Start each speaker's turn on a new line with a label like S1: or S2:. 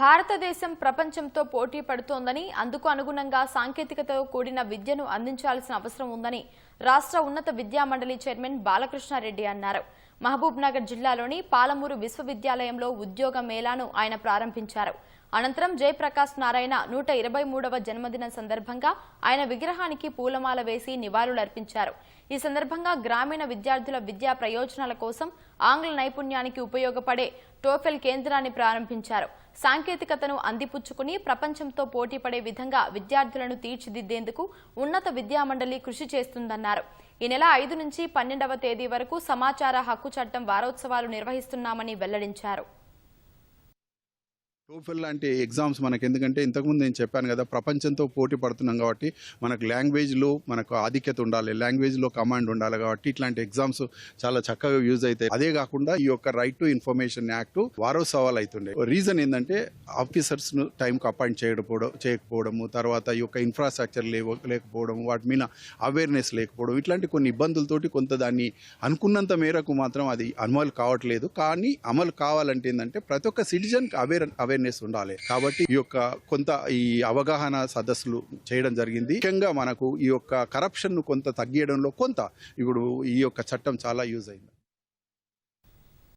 S1: భారతదేశం ప్రపంచంతో పోటీ పడుతోందని అందుకు అనుగుణంగా సాంకేతికతతో కూడిన విద్యను అందించాల్సిన అవసరం ఉందని రాష్ట్ర ఉన్నత విద్యా మండలి చైర్మన్ బాలకృష్ణారెడ్డి అన్నారు. మహబూబ్ నగర్ జిల్లాలోని పాలమూరు విశ్వవిద్యాలయంలో ఉద్యోగ మేళాను ఆయన ప్రారంభించారు. అనంతరం జయప్రకాష్ నారాయణ నూట ఇరవై మూడవ జన్మదిన సందర్భంగా ఆయన విగ్రహానికి పూలమాల వేసి నివాళులర్పించారు. ఈ సందర్భంగా గ్రామీణ విద్యార్థుల విద్యా ప్రయోజనాల కోసం ఆంగ్ల నైపుణ్యానికి ఉపయోగపడే టోఫెల్ కేంద్రాన్ని ప్రారంభించారు. సాంకేతికతను అందిపుచ్చుకుని ప్రపంచంతో పోటీపడే విధంగా విద్యార్థులను తీర్చిదిద్దేందుకు ఉన్నత విద్యామండలి కృషి చేస్తుందన్నారు. ఈ నెల ఐదు నుంచి పన్నెండవ తేదీ వరకు సమాచార హక్కు చట్టం వారోత్సవాలు నిర్వహిస్తున్నామని వెల్లడించారు
S2: టోఫెల్ లాంటి ఎగ్జామ్స్ మనకి ఎందుకంటే ఇంతకుముందు నేను చెప్పాను కదా ప్రపంచంతో పోటీ పడుతున్నాం కాబట్టి మనకు లాంగ్వేజ్లో మనకు ఆధిక్యత ఉండాలి లాంగ్వేజ్లో కమాండ్ ఉండాలి కాబట్టి ఇట్లాంటి ఎగ్జామ్స్ చాలా చక్కగా యూజ్ అవుతాయి. అదే కాకుండా ఈ యొక్క రైట్ టు ఇన్ఫర్మేషన్ యాక్ట్ సవాల్ అవుతుండే. రీజన్ ఏంటంటే ఆఫీసర్స్ను టైంకి అపాయింట్ చేయకపోవడం చేయకపోవడము తర్వాత ఈ యొక్క ఇన్ఫ్రాస్ట్రక్చర్ లేకపోవడం వాటి మీద అవేర్నెస్ లేకపోవడం ఇట్లాంటి కొన్ని ఇబ్బందులతోటి కొంత దాన్ని అనుకున్నంత మేరకు మాత్రం అది అమలు కావట్లేదు. కానీ అమలు కావాలంటే ఏంటంటే ప్రతి ఒక్క సిటిజన్ అవేర్ అవేర్నెస్ ఉండాలి. కాబట్టి ఈ యొక్క కొంత ఈ అవగాహన సదస్సులు చేయడం జరిగింది. ముఖ్యంగా మనకు ఈ యొక్క కరప్షన్ను కొంత తగ్గియడంలో కొంత ఇప్పుడు ఈ యొక్క చట్టం చాలా యూజ్ అయింది.